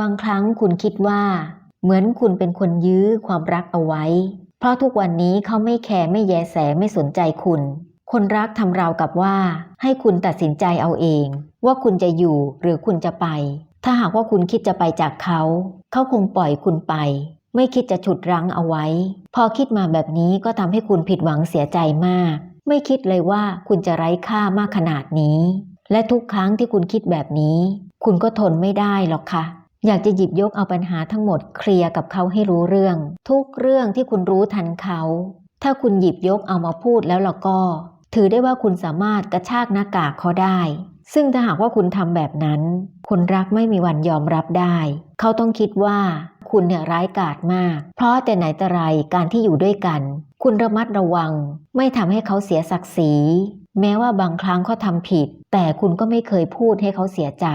บางครั้งคุณคิดว่า เหมือนคุณเป็นคนยื้อความรักเอาไว้ เพราะทุกวันนี้เขาไม่แคร์ไม่แยแสไม่สนใจคุณ คนรักทำราวกับว่า ให้คุณตัดสินใจเอาเอง ว่าคุณจะอยู่หรือคุณจะไป ถ้าหากว่าคุณคิดจะไปจากเขา เขาคงปล่อยคุณไป ไม่คิดจะฉุดรั้งเอาไว้ พอคิดมาแบบนี้ก็ทำให้คุณผิดหวังเสียใจมาก ไม่คิดเลยว่าคุณจะไร้ค่ามากขนาดนี้ และทุกครั้งที่คุณคิดแบบนี้ คุณก็ทนไม่ได้หรอกค่ะ อยากจะหยิบยกเอาปัญหาทั้งหมดเคลียร์กับเขาให้รู้เรื่อง ทุกเรื่องที่คุณรู้ทันเขา ถ้าคุณหยิบยกเอามาพูดแล้วล่ะก็ ถือได้ว่าคุณสามารถกระชากหน้ากากเขาได้ ซึ่งถ้าหากว่าคุณทำแบบนั้น คนรักไม่มีวันยอมรับได้ เขาต้องคิดว่าคุณเนี่ยร้ายกาจมาก เพราะแต่ไหนแต่ไรการที่อยู่ด้วยกัน คุณระมัดระวัง ไม่ทำให้เขาเสียศักดิ์ศรีแม้ว่าบางครั้งเขาทำผิด แต่คุณก็ไม่เคยพูดให้เขาเสียใจ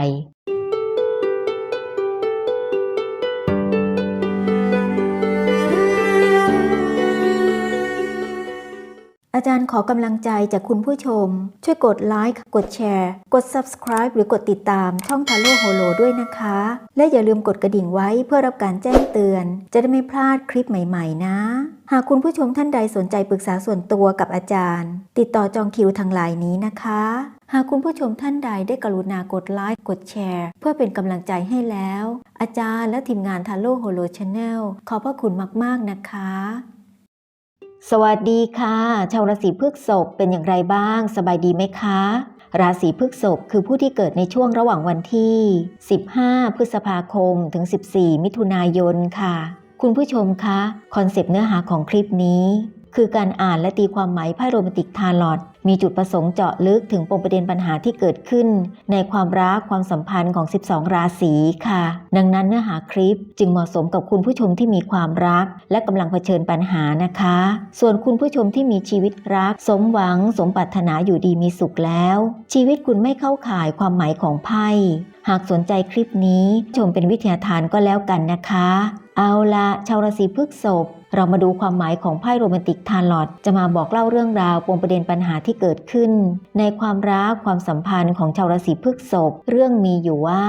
อาจารย์ขอกำลังใจจากคุณผู้ชม ช่วยกดไลค์กดแชร์ กด subscribe หรือกดติดตามช่องทาโร่โฮโลด้วยนะคะ และอย่าลืมกดกระดิ่งไว้เพื่อรับการแจ้งเตือน จะได้ไม่พลาดคลิปใหม่ๆ นะ หากคุณผู้ชมท่านใดสนใจปรึกษาส่วนตัวกับอาจารย์ ติดต่อจองคิวทางไลน์นี้นะคะ หากคุณผู้ชมท่านใดได้กรุณากดไลค์กดแชร์ เพื่อเป็นกำลังใจให้แล้ว อาจารย์และทีมงานทาโร่โฮโลชาแนลขอบพระคุณมากๆนะคะ สวัสดีค่ะ ชาวราศีพฤษภเป็นอย่างไรบ้าง สบายดีไหมคะ ราศีพฤษภคือผู้ที่เกิดในช่วงระหว่างวันที่ 15 พฤษภาคม ถึง 14 มิถุนายนค่ะ คุณผู้ชมคะ คอนเซปต์เนื้อหาของคลิปนี้ คือการอ่านและตีความหมายไพ่โรแมนติกทาร์ลอตมีจุดประสงค์เจาะลึกถึงปมประเด็นปัญหาที่เกิดขึ้น ในความรักความสัมพันธ์ของ 12 ราศีค่ะ ดังนั้นเนื้อหาคลิปจึงเหมาะสมกับคุณผู้ชมที่มีความรัก และกำลังเผชิญปัญหานะคะ ส่วนคุณผู้ชมที่มีชีวิตรัก สมหวัง สมปรารถนาอยู่ดีมีสุขแล้ว ชีวิตคุณไม่เข้าข่ายความหมายของไพ่หากสนใจคลิปนี้ชมเป็นวิทยาทานก็แล้วกันนะคะ เอาละชาวราศีพฤษภ เรามาดูความหมายของไพ่โรแมนติกทาร์ลอตจะมาบอกเล่าเรื่องราวปมประเด็นปัญหาที่เกิดขึ้น ในความรักความสัมพันธ์ของชาวราศีพฤษภเรื่องมีอยู่ว่า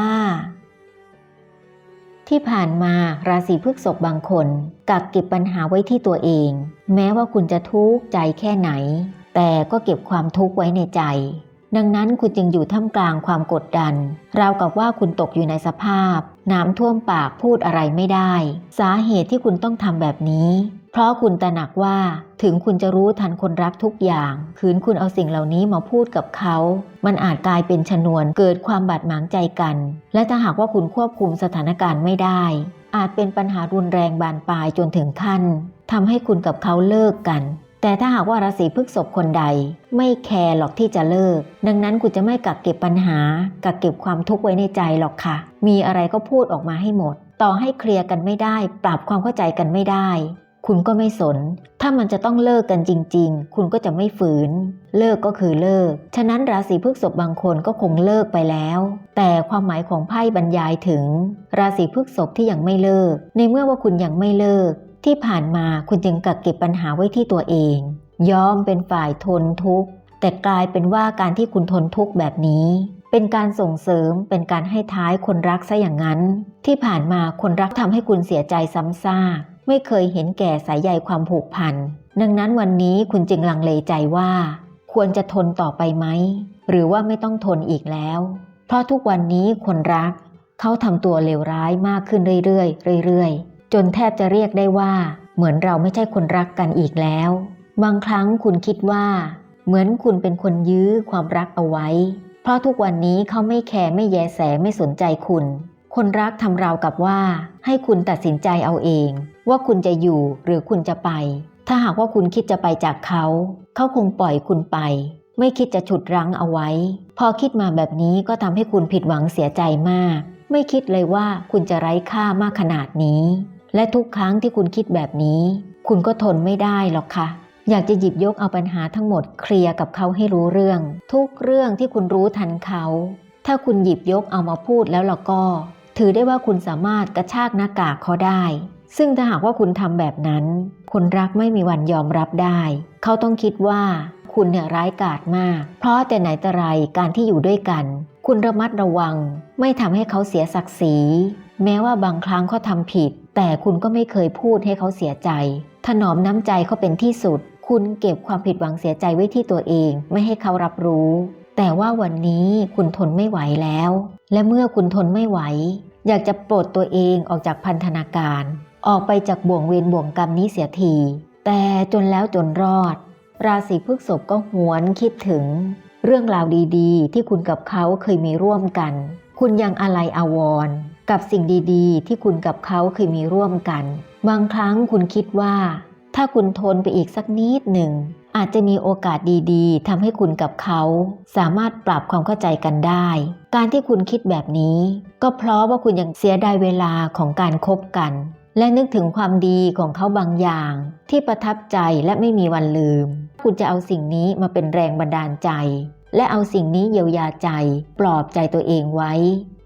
ที่ผ่านมาราศีพฤษภบางคน กักเก็บปัญหาไว้ที่ตัวเอง แม้ว่าคุณจะทุกข์ใจแค่ไหน แต่ก็เก็บความทุกข์ไว้ในใจ ดังนั้นคุณจึงอยู่ท่ามกลางความกดดัน ราวกับว่าคุณตกอยู่ในสภาพ น้ำท่วมปากพูดอะไรไม่ได้ สาเหตุที่คุณต้องทำแบบนี้ เพราะคุณตระหนักว่า ถึงคุณจะรู้ทันคนรักทุกอย่างคืนคุณเอาสิ่งเหล่านี้มาพูดกับเขา มันอาจกลายเป็นชนวนเกิดความบาดหมางใจกัน และถ้าหากว่าคุณควบคุมสถานการณ์ไม่ได้ อาจเป็นปัญหารุนแรงบานปลายจนถึงขั้นทำให้คุณกับเขาเลิกกัน แต่ถ้าหากว่าราศีพฤษภคนใด ไม่แคร์หรอกที่จะเลิก ดังนั้นคุณจะไม่กักเก็บปัญหา กักเก็บความทุกข์ไว้ในใจหรอกค่ะ มีอะไรก็พูดออกมาให้หมด ต่อให้เคลียร์กันไม่ได้ ปรับความเข้าใจกันไม่ได้ คุณก็ไม่สน ถ้ามันจะต้องเลิกกันจริง ๆ คุณก็จะไม่ฝืน เลิกก็คือเลิก ฉะนั้นราศีพฤษภบางคนก็คงเลิกไปแล้ว แต่ความหมายของไพ่บรรยายถึง ราศีพฤษภที่ยังไม่เลิก ในเมื่อว่าคุณยังไม่เลิก ที่ผ่านมาคุณจึงกักเก็บปัญหาไว้ที่ตัวเอง ยอมเป็นฝ่ายทนทุกข์ แต่กลายเป็นว่าการที่คุณทนทุกข์แบบนี้ เป็นการส่งเสริมเป็นการให้ท้ายคนรักซะอย่างนั้น ที่ผ่านมาคนรักทำให้คุณเสียใจซ้ำซากไม่เคยเห็นแก่สายใยความผูกพัน ดังนั้นวันนี้คุณจึงลังเลใจว่า ควรจะทนต่อไปไหม หรือว่าไม่ต้องทนอีกแล้ว เพราะทุกวันนี้คนรัก เขาทำตัวเลวร้ายมากขึ้นเรื่อยๆเรื่อยๆ จนแทบจะเรียกได้ว่า เหมือนเราไม่ใช่คนรักกันอีกแล้ว บางครั้งคุณคิดว่า เหมือนคุณเป็นคนยื้อความรักเอาไว้ เพราะทุกวันนี้เขาไม่แคร์ไม่แยแสไม่สนใจคุณ คนรักทำราวกับว่า ให้คุณตัดสินใจเอาเอง ว่าคุณจะอยู่หรือคุณจะไป ถ้าหากว่าคุณคิดจะไปจากเขา เขาคงปล่อยคุณไป ไม่คิดจะฉุดรั้งเอาไว้ พอคิดมาแบบนี้ก็ทำให้คุณผิดหวังเสียใจมากไม่คิดเลยว่าคุณจะไร้ค่ามากขนาดนี้ และทุกครั้งที่คุณคิดแบบนี้ คุณก็ทนไม่ได้หรอกค่ะ อยากจะหยิบยกเอาปัญหาทั้งหมดเคลียร์กับเขาให้รู้เรื่อง ทุกเรื่องที่คุณรู้ทันเขา ถ้าคุณหยิบยกเอามาพูดแล้วล่ะก็ ถือได้ว่าคุณสามารถกระชากหน้ากากเขาได้ ซึ่งถ้าหากว่าคุณทำแบบนั้น คนรักไม่มีวันยอมรับได้ เขาต้องคิดว่าคุณเนี่ยร้ายกาจมาก เพราะแต่ไหนแต่ไรการที่อยู่ด้วยกัน คุณระมัดระวัง ไม่ทำให้เขาเสียศักดิ์ศรี แม้ว่าบางครั้งเขาทำผิด แต่คุณก็ไม่เคยพูดให้เขาเสียใจ ถนอมน้ำใจเขาเป็นที่สุด คุณเก็บความผิดหวังเสียใจไว้ที่ตัวเอง ไม่ให้เขารับรู้ แต่ว่าวันนี้คุณทนไม่ไหวแล้ว และเมื่อคุณทนไม่ไหว อยากจะปลดตัวเองออกจากพันธนาการ ออกไปจากบ่วงเวรบ่วงกรรมนี้เสียที แต่จนแล้วจนรอด ราศีพฤษภก็หวนคิดถึง เรื่องราวดีๆ ที่คุณกับเขาเคยมีร่วมกัน คุณยังอะไรอาวรณ์ กับสิ่งดีๆ ที่คุณกับเขาเคยมีร่วมกัน บางครั้งคุณคิดว่า ถ้าคุณทนไปอีกสักนิดหนึ่ง อาจจะมีโอกาสดีๆทำให้คุณกับเขา สามารถปรับความเข้าใจกันได้ การที่คุณคิดแบบนี้ ก็เพราะว่าคุณยังเสียดายเวลาของการคบกัน และนึกถึงความดีของเขาบางอย่าง ที่ประทับใจและไม่มีวันลืม คุณจะเอาสิ่งนี้มาเป็นแรงบันดาลใจ และเอาสิ่งนี้เยียวยาใจ ปลอบใจตัวเองไว้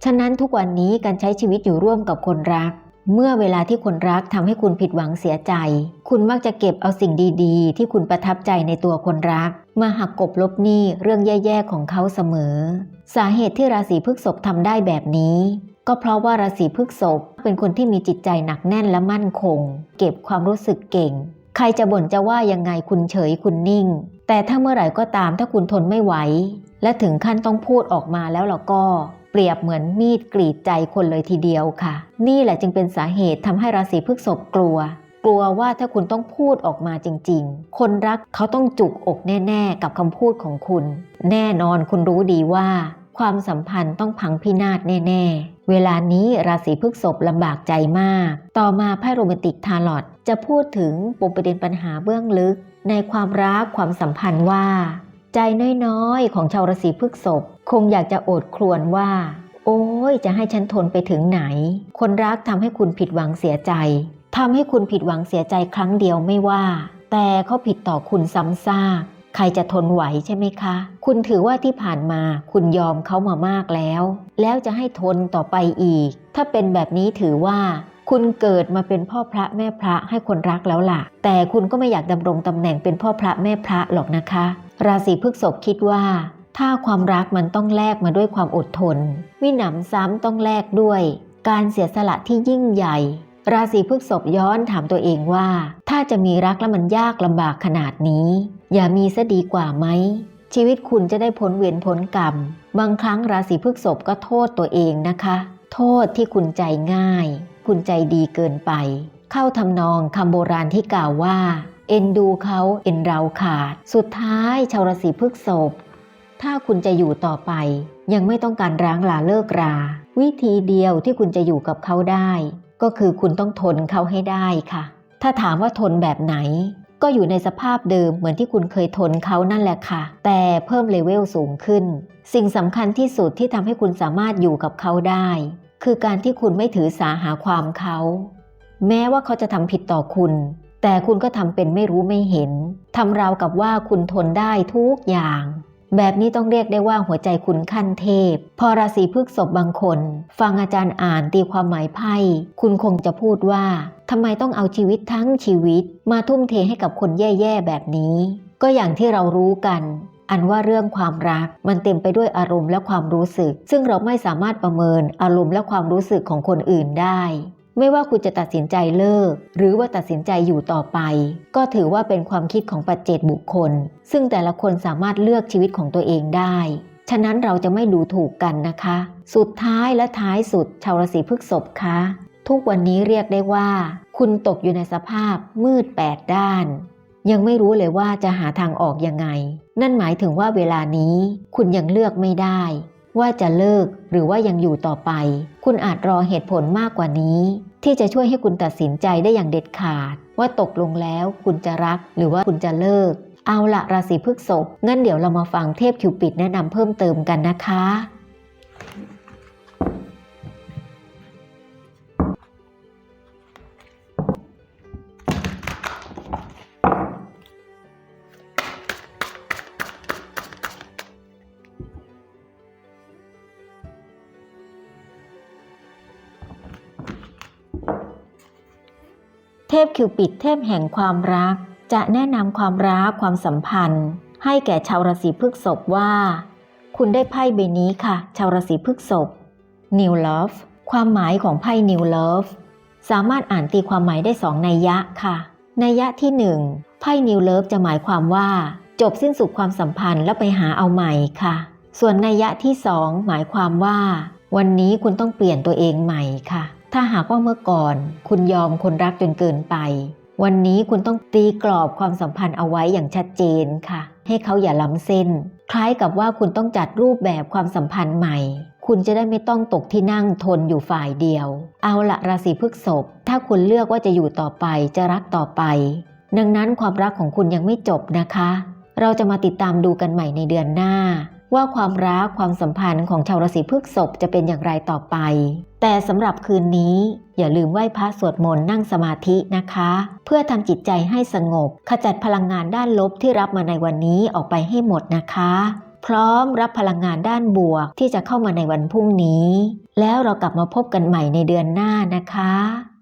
ฉะนั้นทุกวันนี้การใช้ชีวิตอยู่ร่วมกับคนรัก เมื่อเวลาที่คนรักทำให้คุณผิดหวังเสียใจ คุณมักจะเก็บเอาสิ่งดีๆ ที่คุณประทับใจในตัวคนรัก มาหักกบลบหนี้เรื่องแย่ๆของเขาเสมอ สาเหตุที่ราศีพฤษภทำได้แบบนี้ก็เพราะว่าราศีพฤษภเป็นคนที่มีจิตใจหนักแน่นและมั่นคง เก็บความรู้สึกเก่ง ใครจะบ่นจะว่ายังไงคุณเฉยคุณนิ่ง แต่ถ้าเมื่อไหร่ก็ตามถ้าคุณทนไม่ไหว และถึงขั้นต้องพูดออกมาแล้วเราก็ เปรียบเหมือนมีดกรีดใจคนเลยทีเดียวค่ะ นี่แหละจึงเป็นสาเหตุทำให้ราศีพฤษภกลัว กลัวว่าถ้าคุณต้องพูดออกมาจริง ๆ คนรักเขาต้องจุกอกแน่ ๆ กับคำพูดของคุณ แน่นอนคุณรู้ดีว่าความสัมพันธ์ต้องพังพินาศแน่ ๆ เวลานี้ราศีพฤษภลำบากใจมาก ต่อมาไพ่โรแมนติกทาร์ลอตจะพูดถึงปมประเด็นปัญหาเบื้องลึก ในความรักความสัมพันธ์ว่า ใจน้อยๆ ของชาวราศีพฤษภคงอยากจะโอดครวญว่า โอ้ยจะให้ฉันทนไปถึงไหน คนรักทำให้คุณผิดหวังเสียใจทำให้คุณผิดหวังเสียใจครั้งเดียวไม่ว่า แต่เขาผิดต่อคุณซ้ำซากใครจะทนไหวใช่ไหมคะ คุณถือว่าที่ผ่านมาคุณยอมเขามามากแล้ว แล้วจะให้ทนต่อไปอีก ถ้าเป็นแบบนี้ถือว่า คุณเกิดมาเป็นพ่อพระแม่พระให้คนรักแล้วล่ะ แต่คุณก็ไม่อยากดำรงตำแหน่งเป็นพ่อพระแม่พระหรอกนะคะ ราศีพฤษภคิดว่า ถ้าความรักมันต้องแลกมาด้วยความอดทน วิหนำซ้ำต้องแลกด้วย การเสียสละที่ยิ่งใหญ่ ราศีพฤษภย้อนถามตัวเองว่า ถ้าจะมีรักแล้วมันยากลำบากขนาดนี้ อย่ามีซะดีกว่าไหมชีวิตคุณจะได้พ้นเวรพ้นกรรม บางครั้งราศีพฤษภก็โทษตัวเองนะคะ โทษที่คุณใจง่าย คุณใจดีเกินไป เข้าทำนองคำโบราณที่กล่าวว่า เอ็นดูเขาเอ็นเราขาด สุดท้ายชาวราศีพฤษภถ้าคุณจะอยู่ต่อไป ยังไม่ต้องการร้างลาเลิกรา วิธีเดียวที่คุณจะอยู่กับเขาได้ ก็คือคุณต้องทนเขาให้ได้ค่ะ ถ้าถามว่าทนแบบไหน ก็อยู่ในสภาพเดิมเหมือนที่คุณเคยทนเขานั่นแหละค่ะ แต่เพิ่มเลเวลสูงขึ้น สิ่งสำคัญที่สุดที่ทำให้คุณสามารถอยู่กับเขาได้ คือการที่คุณไม่ถือสาหาความเขา แม้ว่าเขาจะทำผิดต่อคุณ แต่คุณก็ทำเป็นไม่รู้ไม่เห็นทำราวกับว่าคุณทนได้ทุกอย่าง แบบนี้ต้องเรียกได้ว่าหัวใจคุณขั้นเทพ พอราศีพฤกษภบางคน ฟังอาจารย์อ่านตีความหมายไพ่ คุณคงจะพูดว่าทำไมต้องเอาชีวิตทั้งชีวิต มาทุ่มเทให้กับคนแย่ๆแบบนี้ ก็อย่างที่เรารู้กัน อันว่าเรื่องความรักมันเต็มไปด้วยอารมณ์และความรู้สึก ซึ่งเราไม่สามารถประเมินอารมณ์และความรู้สึกของคนอื่นได้ ไม่ว่าคุณจะตัดสินใจเลิก หรือว่าตัดสินใจอยู่ต่อไป ก็ถือว่าเป็นความคิดของปัจเจกบุคคล ซึ่งแต่ละคนสามารถเลือกชีวิตของตัวเองได้ ฉะนั้นเราจะไม่ดูถูกกันนะคะ สุดท้ายและท้ายสุดชาวราศีพฤษภคะทุกวันนี้เรียกได้ว่า คุณตกอยู่ในสภาพมืดแปดด้าน ยังไม่รู้เลยว่าจะหาทางออกยังไง นั่นหมายถึงว่าเวลานี้คุณยังเลือกไม่ได้ ว่าจะเลิกหรือว่ายังอยู่ต่อไป คุณอาจรอเหตุผลมากกว่านี้ ที่จะช่วยให้คุณตัดสินใจได้อย่างเด็ดขาด ว่าตกลงแล้วคุณจะรักหรือว่าคุณจะเลิก เอาละราศีพฤษภงั้นเดี๋ยวเรามาฟังเทพคิวปิดแนะนำเพิ่มเติมกันนะคะ ทพคิวปิดเทพแห่งความรัก จะแนะนำความรักความสัมพันธ์ ให้แก่ชาวราศีพฤษภว่า คุณได้ไพ่ใบนี้ค่ะ ชาวราศีพฤษภ New Love ความหมายของไพ่ New Love สามารถอ่านตีความหมายได้สองนัยยะค่ะนัยยะที่หนึ่งไพ่ New Love จะหมายความว่า จบสิ้นสุดความสัมพันธ์แล้วไปหาเอาใหม่ค่ะ ส่วนนัยยะที่สองหมายความว่า วันนี้คุณต้องเปลี่ยนตัวเองใหม่ค่ะ ถ้าหากว่าเมื่อก่อน คุณยอมคนรักจนเกินไป วันนี้คุณต้องตีกรอบความสัมพันธ์เอาไว้อย่างชัดเจนค่ะ ให้เขาอย่าล้ำเส้น คล้ายกับว่าคุณต้องจัดรูปแบบความสัมพันธ์ใหม่ คุณจะได้ไม่ต้องตกที่นั่งทนอยู่ฝ่ายเดียว เอาละราศีพฤษภถ้าคุณเลือกว่าจะอยู่ต่อไปจะรักต่อไป ดังนั้นความรักของคุณยังไม่จบนะคะ เราจะมาติดตามดูกันใหม่ในเดือนหน้าว่าความรักความสัมพันธ์ของชาวราศีพฤษภจะเป็นอย่างไรต่อไป แต่สำหรับคืนนี้อย่าลืมไหว้พระสวดมนต์นั่งสมาธินะคะ เพื่อทำจิตใจให้สงบ ขจัดพลังงานด้านลบที่รับมาในวันนี้ออกไปให้หมดนะคะ พร้อมรับพลังงานด้านบวกที่จะเข้ามาในวันพรุ่งนี้ แล้วเรากลับมาพบกันใหม่ในเดือนหน้านะคะ